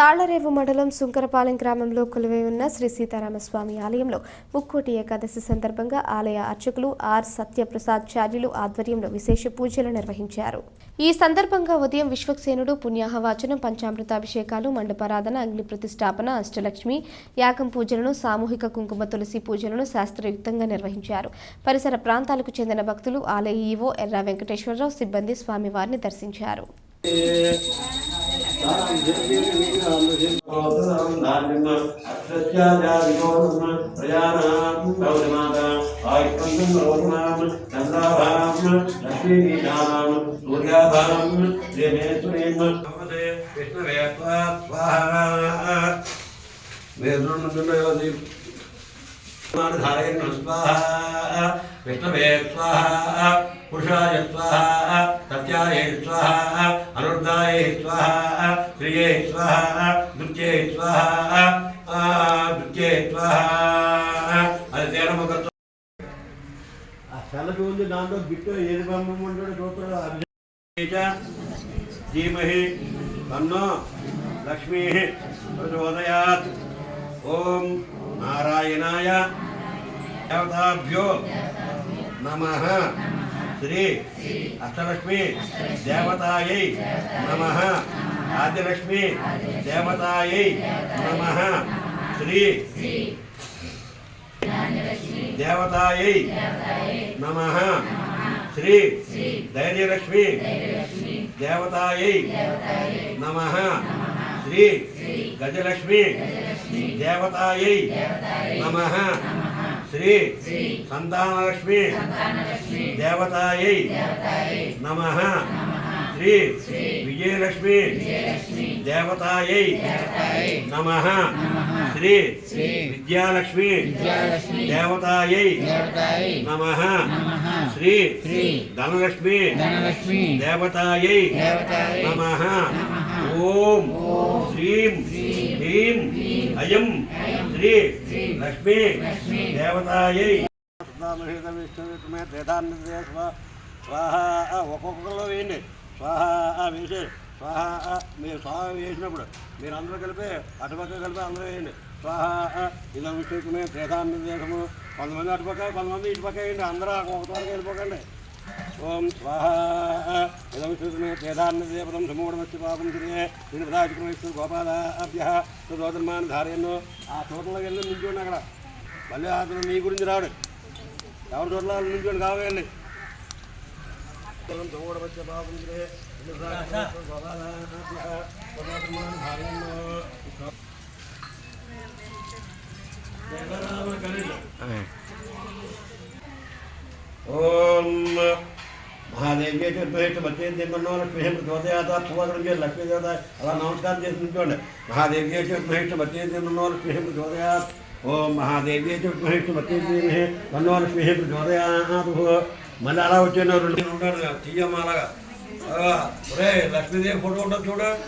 తాళ్ళరేవు మండలం సుంకరపాలెం గ్రామంలో కొలువై ఉన్న శ్రీ సీతారామస్వామి ఆలయంలో ముక్కోటి ఏకాదశి సందర్భంగా ఆలయ అర్చకులు ఆర్ సత్యప్రసాద్ చార్యులు ఆధ్వర్యంలో విశేష పూజలు నిర్వహించారు. ఈ సందర్భంగా ఉదయం విశ్వక్సేనుడు పుణ్యాహవాచనం పంచామృతాభిషేకాలు మండపారాధన అగ్ని ప్రతిష్టాపన అష్టలక్ష్మి యాగం పూజలను సామూహిక కుంకుమ తులసి పూజలను శాస్త్రయుక్తంగా నిర్వహించారు. పరిసర ప్రాంతాలకు చెందిన భక్తులు ఆలయ ఈవో ఎర్రా వెంకటేశ్వరరావు సిబ్బంది స్వామివారిని దర్శించారు. విష్ణవే స్వాహ పురుషాయ స్వాహ सत्यायै स्वाहा अनुर्दायै स्वाहा प्रियै स्वाहा नृत्यै स्वाहा ನೃತ್ಯೈ ಸ್ವಾಹಾ ಅದು ಧ್ಯಾನ ಕರ್ತ ಸಲಭೆ ಒಂದು ನಾನು ಬಿಟ್ಟು ಏನು ಬಂದ್ರೆ ಗೋಪುರ ಧೀಮಹಿ ತನ್ನೋ ಲಕ್ಷ್ಮೀ ಪ್ರಚೋದಯಾತ್ ಓಂ ನಾರಾಯಣಾಯ ದೇವತಾಭ್ಯೋ ನಮಃ శ్రీ అష్టలక్ష్మి దేవతాయై నమ. ఆదిలక్ష్మి దేవతాయై నమ. శ్రీ దేవతాయై నమ. శ్రీ ధైర్యలక్ష్మి దేవతాయై నమ. శ్రీ గజలక్ష్మి దేవతాయై నమ. శ్రీ సంతానలక్ష్మి దేవతాయై నమ శ్రీ విజయలక్ష్మి దేవతాయై నమ శ్రీ విద్యాలక్ష్మి దేవతాయై నమ శ్రీ ధనలక్ష్మి దేవతాయై నమ ఓం శ్రీం హ్రీం అయం శ్రీ లక్ష్మీ దేవతాయై స్వాహ ఒక్కొక్కరు వేయండి స్వాహ వేసారు స్వాహ మీరు స్వాహ వేసినప్పుడు మీరు అందరూ కలిపి అటుపక్క కలిపి అందరూ వేయండి స్వాహ ఇదం విశేషమే దేశాన్నిర్దేశము కొంతమంది అటుపక్క కొంతమంది ఇటుపక్క వేయండి అందరూ ఒక తోటకి వెళ్ళిపోకండి ఓం స్వాహ. ఇదం విశేషమే దేశాన్నిర్దేపదం సమూఢమస్తి పాపం తిరిగే నేను పదాధిక్రమిస్తూ గోపాలాభ్య. సుదోధర్మాన్ని ధారయన్ను ఆ తోటలోకి వెళ్ళి నిల్చోండి అక్కడ. మళ్ళీ అతను మీ గురించి రాడు. ఎవరి చోట్ల నిల్చోండి కావాలండి. సమూఢమస్తి పాపం తిరిగే గోపాలాభ్య. మహాదేవి చతుర్భేట మధ్య దిమ్మన్నో కృష్ణ ప్రచోదయాత పూజలు చేసి లక్ష్మీ దేవత అలా నమస్కారం చేసి నుంచోండి మహాదేవి చతుర్భేట మధ్య దిమ్మన్నో కృష్ణ ప్రచోదయాత్ ఓం మహాదేవి చతుర్భేట మధ్య దిమ్మే మన్నో కృష్ణ ప్రచోదయాత్ మళ్ళీ అలా వచ్చిన రెండు ఉంటాడు తీయమ్మ అలాగా. ఒరే లక్ష్మీదేవి ఫోటో ఉంటుంది చూడండి